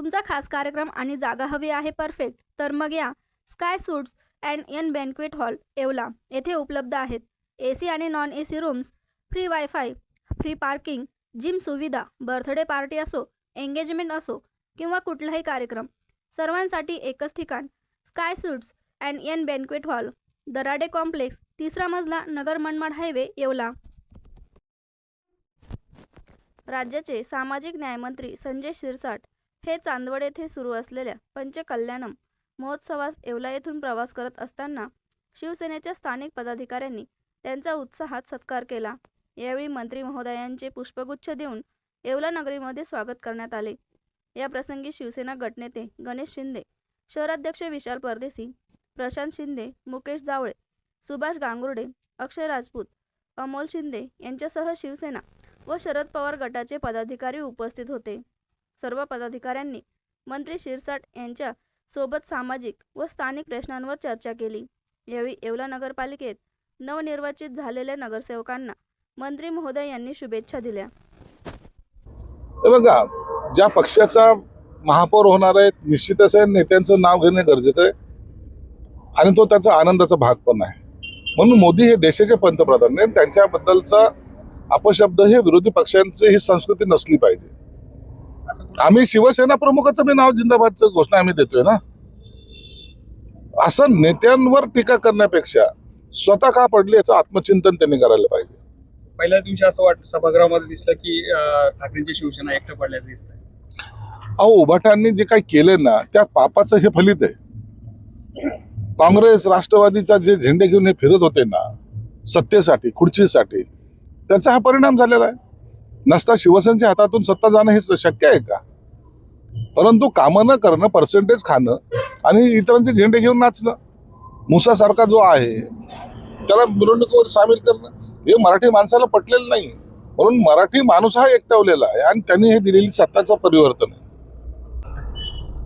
तुमचा खास कार्यक्रम आणि जागा हवी आहे परफेक्ट तर मग या. Sky Suites and an banquet hall Yeola. येथे उपलब्ध आहेत. ए सी आणि non A C rooms free wifi free parking gym सुविधा बर्थडे पार्टी असो एंगेजमेंट असो किंवा कुठलाही कार्यक्रम. सर्वांसाठी एकच ठिकाण Sky Suites and an banquet hall. Darade complex तिसरा मजला नगर मनमाड हायवे येवला. राज्याचे सामाजिक न्यायमंत्री संजय शिरसाट हे चांदवड येथे सुरू असलेल्या पंचकल्याणम महोत्सवास येवला येथून प्रवास करत असताना शिवसेनेच्या स्थानिक पदाधिकाऱ्यांनी त्यांचा उत्साहात सत्कार केला. यावेळी मंत्री महोदयांचे पुष्पगुच्छ देऊन येवला नगरीमध्ये स्वागत करण्यात आले. या प्रसंगी शिवसेना गटनेते गणेश शिंदे शहराध्यक्ष विशाल परदेसी प्रशांत शिंदे मुकेश जावळे सुभाष गांगुर्डे अक्षय राजपूत अमोल शिंदे यांच्यासह शिवसेना व शरद पवार गटाचे पदाधिकारी उपस्थित होते. सर्व पदाधिकाऱ्यांनी मंत्री शिरसाट यांच्या सोबत सामाजिक व स्थानिक प्रश्नांवर चर्चा केली. यावेळी येवला नगरपालिकेत नवनिर्वाचित झालेल्या नगरसेवकांना मंत्री महोदय यांनी शुभेच्छा दिल्या. बघा ज्या पक्षाचा महापौर होणार आहे निश्चितच आहे नेत्यांचं नाव घेणे गरजेचं आहे. आणि तो त्याचा आनंदाचा भाग पण आहे. म्हणून मोदी हे देशाचे पंतप्रधान आहेत त्यांच्याबद्दलचा अपशब्द हे विरोधी पक्षांची ही संस्कृती नसली पाहिजे. आम्ही शिवसेना प्रमुखाचं बी नाव जिंदाबादचं घोषणा आम्ही देतोय ना. असं नेत्यांवर टीका करण्यापेक्षा स्वतः का पडली याचं आत्मचिंतन त्यांनी करायला पाहिजे. पहिल्या दिवशी असं वाटतं सभागृहामध्ये दिसलं की ठाकरेंची शिवसेना एकटं पडल्याचं दिसतंय. अहो उभाटांनी जे काही केले ना त्या पापाचं हे फलित आहे. काँग्रेस राष्ट्रवादीचा जे झेंडे घेऊन हे फिरत होते ना सत्तेसाठी खुर्चीसाठी त्याचा हा परिणाम झालेला आहे. नसता शिवसेनेच्या हातातून सत्ता जाणं हे शक्य आहे का? परंतु कामं न करणं पर्सेंटेज खाणं आणि इतरांचे झेंडे घेऊन नाचणं मुसासारखा जो आहे त्याला मिरवणुकीवर सामील करणं हे मराठी माणसाला पटलेलं नाही. म्हणून मराठी माणूस हा एकटवलेला आहे आणि त्यांनी हे दिलेली सत्ताचं परिवर्तन आहे.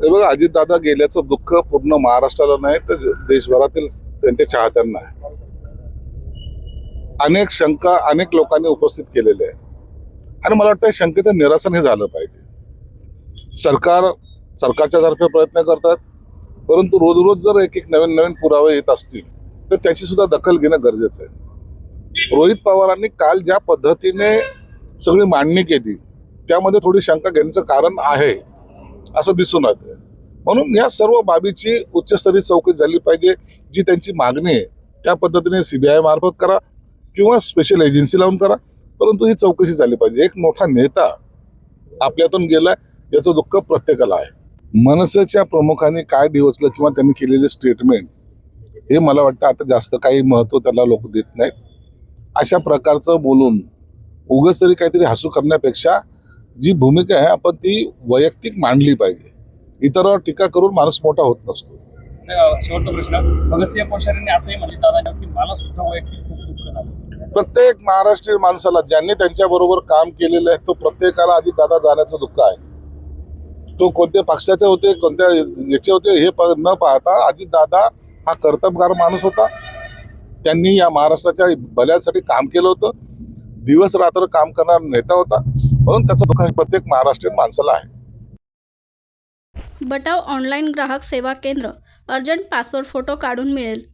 हे बघा अजितदादा गेल्याचं दुःख पूर्ण महाराष्ट्राला नाही तर देशभरातील त्यांच्या चाहत्यांना आहे. अनेक शंका अनेक लोकांनी उपस्थित केलेल्या आहे आणि मला वाटतं शंकेचं निरासन हे झालं पाहिजे. सरकार सरकारच्या तर्फे प्रयत्न करतात परंतु रोज रोज जर एक एक नवीन नवीन पुरावे येत असतील तर त्याची सुद्धा दखल घेणं गरजेचं आहे. रोहित पवारांनी काल ज्या पद्धतीने सगळी मांडणी केली त्यामध्ये थोडी शंका घेण्याचं कारण आहे असं दिसून येतं म्हणून या सर्व बाबीची उच्चस्तरीय चौकशी झाली पाहिजे जी त्यांची मागणी आहे. त्या पद्धतीने सीबीआय मार्फत करा किंवा स्पेशल एजन्सी लावून करा परंतु ही चौकशी झाली पाहिजे. एक मोठा नेता आपल्यातून गेलाय याचं दुःख प्रत्येकाला आहे. मनसेच्या प्रमुखांनी काय डिवचलं किंवा त्यांनी केलेले स्टेटमेंट हे मला वाटतं आता जास्त काही महत्त्व त्याला लोक देत नाहीत. अशा प्रकारचं बोलून उगाच तरी काहीतरी हसू करण्यापेक्षा जी भूमिका आहे आपण ती वैयक्तिक मांडली पाहिजे. इतरांवर टीका करून माणूस मोठा होत नसतो. शेवटचा प्रश्न. भगतसिंह कोश्यारींनी असंही म्हटलं की मला सुद्धा वैयक्तिक प्रत्येक महाराष्ट्रीय माणसाला ज्यांनी त्यांच्या बरोबर काम केलेलं आहे तो प्रत्येकाला आधी दादा जाण्याचं दुःख आहे. तो कोणत्या पक्षाचे होते कोणत्या याचे होते हे न पाहता अजित दादा हा कर्तबगार माणूस होता. त्यांनी या महाराष्ट्राच्या भल्यासाठी काम केलं होतं. दिवस रात्र काम करणारा नेता होता. म्हणून त्याचा दुःख प्रत्येक महाराष्ट्रीयन माणसाला आहे. बटाव ऑनलाईन ग्राहक सेवा केंद्र. अर्जंट पासपोर्ट फोटो काढून मिळेल.